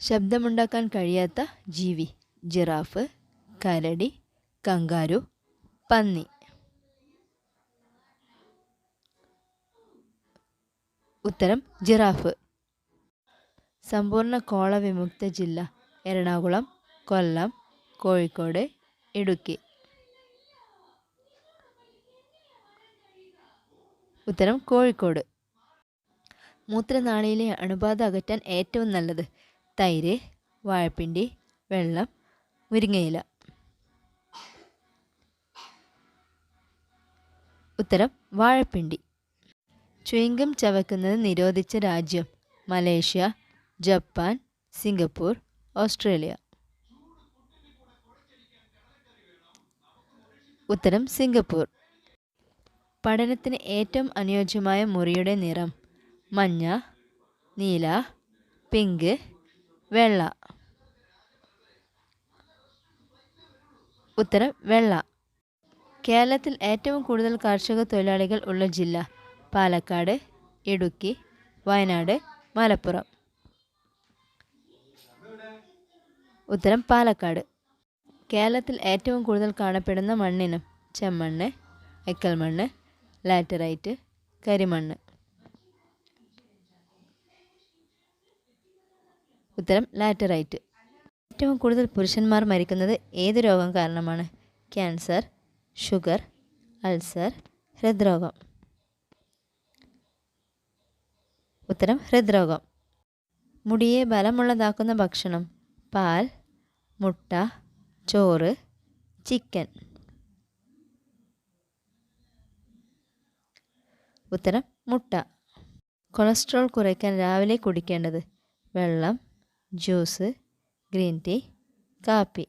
ശബ്ദമുണ്ടാക്കാൻ കഴിയാത്ത ജീവി ജിറാഫ് കരടി കങ്കാരു പന്നി. ഉത്തരം ജിറാഫ്. സമ്പൂർണ കോള വിമുക്ത ജില്ല എറണാകുളം കൊല്ലം കോഴിക്കോട് ഇടുക്കി. ഉത്തരം കോഴിക്കോട്. മൂത്രനാളിയിലെ അണുബാധ അകറ്റാൻ ഏറ്റവും നല്ലത് തൈര് വാഴപ്പിണ്ടി വെള്ളം മുരിങ്ങയില. ഉത്തരം വാഴപ്പിണ്ടി. ചുയിങ്കം ചവക്കുന്നത് നിരോധിച്ച രാജ്യം മലേഷ്യ ജപ്പാൻ സിംഗപ്പൂർ ഓസ്ട്രേലിയ. ഉത്തരം സിംഗപ്പൂർ. പഠനത്തിന് ഏറ്റവും അനുയോജ്യമായ മുറിയുടെ നിറം മഞ്ഞ നീല പിങ്ക് വെള്ള. ഉത്തരം വെള്ള. കേരളത്തിൽ ഏറ്റവും കൂടുതൽ കാർഷിക തൊഴിലാളികൾ ഉള്ള ജില്ല പാലക്കാട് ഇടുക്കി വയനാട് മലപ്പുറം. ഉത്തരം പാലക്കാട്. കേരളത്തിൽ ഏറ്റവും കൂടുതൽ കാണപ്പെടുന്ന മണ്ണിനം ചെമ്മണ്ണ് എക്കൽമണ്ണ് ലാറ്ററൈറ്റ് കരിമണ്ണ്. ഉത്തരം ലാറ്ററൈറ്റ് ഏറ്റവും കൂടുതൽ പുരുഷന്മാർ മരിക്കുന്നത് ഏത് രോഗം കാരണമാണ്? ക്യാൻസർ ഷുഗർ അൾസർ ഹൃദ്രോഗം. ഉത്തരം ഹൃദ്രോഗം. മുടിയെ ബലമുള്ളതാക്കുന്ന ഭക്ഷണം പാൽ മുട്ട ചോറ് ചിക്കൻ ഉത്തരം മുട്ട. കൊളസ്ട്രോൾ കുറയ്ക്കാൻ രാവിലെ കുടിക്കേണ്ടത് വെള്ളം ജ്യൂസ് ഗ്രീൻ ടീ കാപ്പി.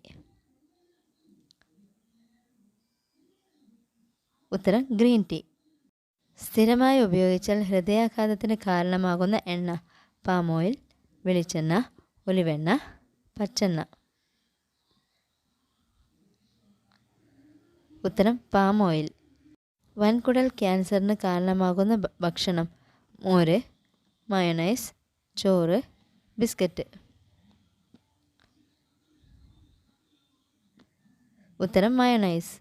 ഉത്തരം ഗ്രീൻ ടീ. സ്ഥിരമായി ഉപയോഗിച്ചാൽ ഹൃദയാഘാതത്തിന് കാരണമാകുന്ന എണ്ണ പാം ഓയിൽ വെളിച്ചെണ്ണ ഒലിവെണ്ണ പച്ചെണ്ണ. ഉത്തരം പാം ഓയിൽ വൻകുടൽ ക്യാൻസറിന് കാരണമാകുന്ന ഭക്ഷണം മോര് മയണൈസ് ചോറ് ബിസ്ക്കറ്റ്. ഉത്തരം മയണൈസ്